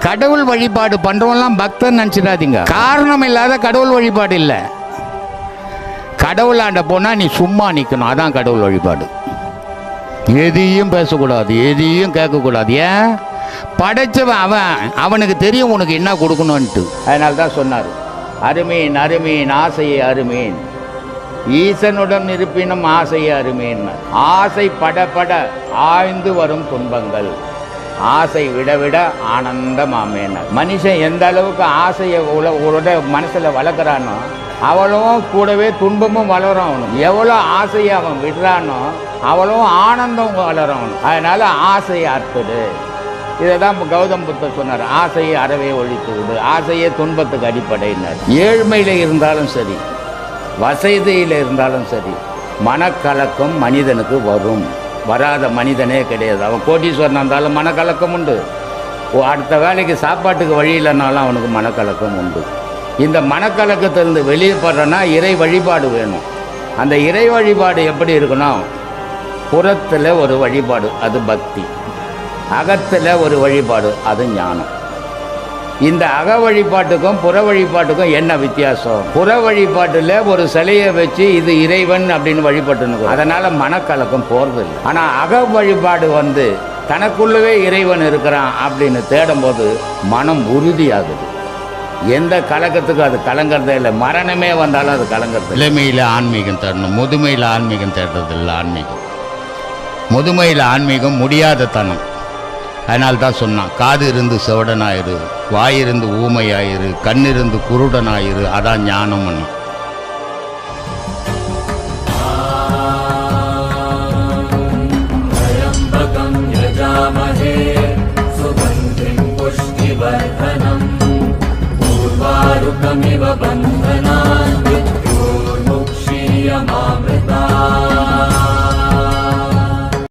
கடவுள் வழிபாடு பண்றவங்கலாம் பக்தன் நினச்சிடாதீங்க. காரணம் இல்லாத கடவுள் வழிபாடு இல்லை. கடவுளாண்ட போனால் நீ சும்மா நிற்கணும் அதான் கடவுள் வழிபாடு. எதையும் பேசக்கூடாது. எதையும் கேட்கக்கூடாது. ஏன்? படைச்சவன் அவன். அவனுக்கு தெரியும் உனக்கு என்ன கொடுக்கணும்ன்ட்டு. அதனால தான் சொன்னார். அருமீன் அருமீன் ஆசையை அருமீன். ஈசனுடன் இருப்பினும் ஆசையை அருமீன். ஆசை பட பட ஆய்ந்து வரும் துன்பங்கள். ஆசை விட விட ஆனந்தமாமேனர் மனுஷன் எந்த அளவுக்கு ஆசையை உல உட மனசில் வளர்க்குறானோ அவளும் கூடவே துன்பமும் வளரும் அவனும் எவ்வளோ ஆசையை அவன் விடுறானோ அவளும் ஆனந்தம் வளரும் அவனும் அதனால ஆசையை அற்புது இதை தான் கௌதம் புத்தர் சொன்னார் ஆசையை அறவே ஒழித்து விடு. ஆசையே துன்பத்துக்கு அடிப்படையினர். ஏழ்மையில் இருந்தாலும் சரி வசதியில் இருந்தாலும் சரி மனக்கலக்கம் மனிதனுக்கு வரும். வராத மனிதனே கிடையாது. அவன் கோடீஸ்வரன் இருந்தாலும் மனக்கலக்கம் உண்டு. ஓ, அடுத்த வேலைக்கு சாப்பாட்டுக்கு வழி இல்லைனாலும் அவனுக்கு மனக்கலக்கம் உண்டு. இந்த மனக்கலக்கத்திலிருந்து வெளியேப்படுறனா இறை வழிபாடு வேணும். அந்த இறை வழிபாடு எப்படி இருக்கணும் புறத்தில் ஒரு வழிபாடு அது பக்தி. அகத்தில் ஒரு வழிபாடு அது ஞானம். இந்த அக வழிபாட்டுக்கும் புற வழிபாட்டுக்கும் என்ன வித்தியாசம்? புற வழிபாட்டில் ஒரு சிலையை வச்சு இது இறைவன் அப்படின்னு வழிபட்டு அதனால மனக்கலக்கம் போறதில்லை. ஆனால் அக வழிபாடு வந்து தனக்குள்ளவே இறைவன் இருக்கிறான் அப்படின்னு தேடும்போது மனம் உறுதியாகுது. எந்த கலக்கத்துக்கும் அது கலங்கிறதே இல்லை. மரணமே வந்தாலும் அது கலங்கிறது இளமையில் ஆன்மீகம் தேடணும். முதுமையில் ஆன்மீகம் தேடுறது இல்லை ஆன்மீகம். முதுமையில் ஆன்மீகம் முடியாத தனம். அதனால தான் சொன்னான் காது இருந்து செவடனாயிரு வாயிருந்து ஊமையாயிரு கண்ணிருந்து குருடனாயிரு அதான் ஞானம்னு त्र्यम्बकं यजामहे सुगन्धिं पुष्टिवर्धनम् पूर्वारुकमिव बन्धना